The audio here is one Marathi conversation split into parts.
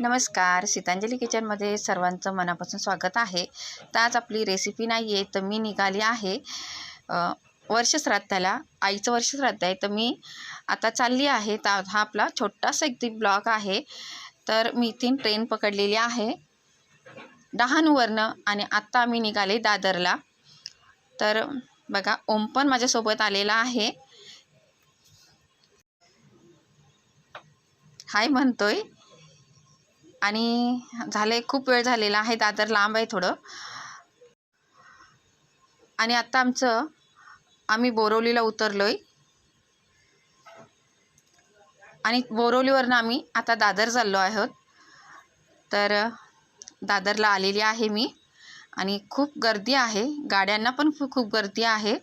नमस्कार. सीतांजली किचनमध्ये सर्वांचं मनापासून स्वागत आहे. तर आज आपली रेसिपी नाही आहे तर मी निघाली आहे. वर्षश्राद्धाला आईचं वर्षश्राद्ध आहे तर मी आता चालली आहे. तर हा आपला छोटासा एकदी ब्लॉग आहे. तर मी इथे ट्रेन पकडलेली आहे. डहाणूवरनं आणि आत्ता आम्ही निघाले दादरला. तर बघा ओम पण माझ्यासोबत आलेला आहे. हाय म्हणतोय. आणि झाले खूप वेळ झालेला आहे दादर लांब आहे थोडं. आणि आत्ता आमचं आम्ही बोरवलीला उतरलो आहे आणि बोरवलीवरनं आम्ही आता दादर चाललो आहोत. तर दादरला आलेली आहे मी. आणि खूप गर्दी आहे. गाड्यांना पण खूप गर्दी आहे.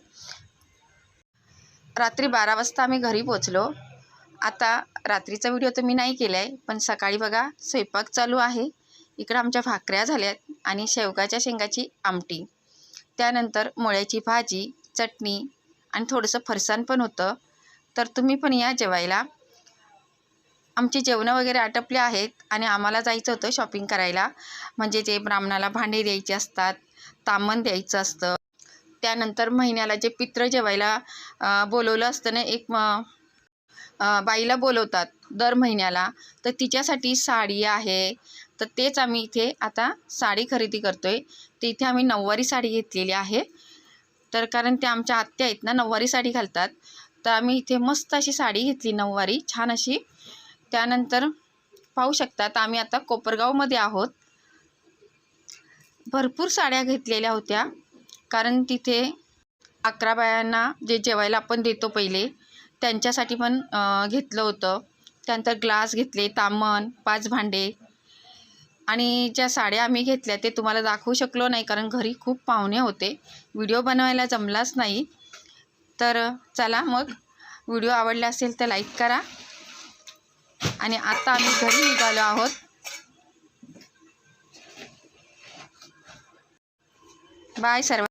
रात्री बारा वाजता आम्ही घरी पोचलो आता रात्रीचा व्हिडिओ तर मी नाही केला आहे पण सकाळी बघा स्वयंपाक चालू आहे. इकडं आमच्या भाकऱ्या झाल्यात आणि शेवगाच्या शेंगाची आमटी. त्यानंतर मुळ्याची भाजी चटणी आणि थोडंसं फरसाण पण होतं. तर तुम्ही पण या जेवायला. आमची जेवणं वगैरे आटपली आहेत आणि आम्हाला जायचं होतं शॉपिंग करायला. म्हणजे जे ब्राह्मणाला भांडे द्यायचे असतात तामण द्यायचं असतं. त्यानंतर महिन्याला जे पित्र जेवायला बोलवलं असतं ना एक म- बाईला बोलवतात दर महिन्याला. तर तिच्यासाठी साडी आहे. तर तेच आम्ही इथे आता साडी खरेदी करतो आहे तर इथे आम्ही नऊवारी साडी घेतलेली आहे. तर कारण त्या आमच्या आत्या आहेत ना नऊवारी साडी घालतात. तर आम्ही इथे मस्त अशी साडी घेतली नऊवारी छान अशी. त्यानंतर पाहू शकतात आम्ही आता कोपरगावमध्ये आहोत. भरपूर साड्या घेतलेल्या होत्या. कारण तिथे अकरा बायांना जे जेवायला आपण देतो पहिले त्यांच्यासाठी पण घेतलं होतं. त्यानंतर ग्लास घेतले तामण पाच भांडे. आणि ज्या साड्या आम्ही घेतल्या ते तुम्हाला दाखवू शकलो नाही कारण घरी खूप पाहुणे होते. व्हिडिओ बनवायला जमलाच नाही. तर चला मग. व्हिडिओ आवडला असेल तर लाईक करा. आणि आता आम्ही घरी निघालो आहोत. बाय सर्व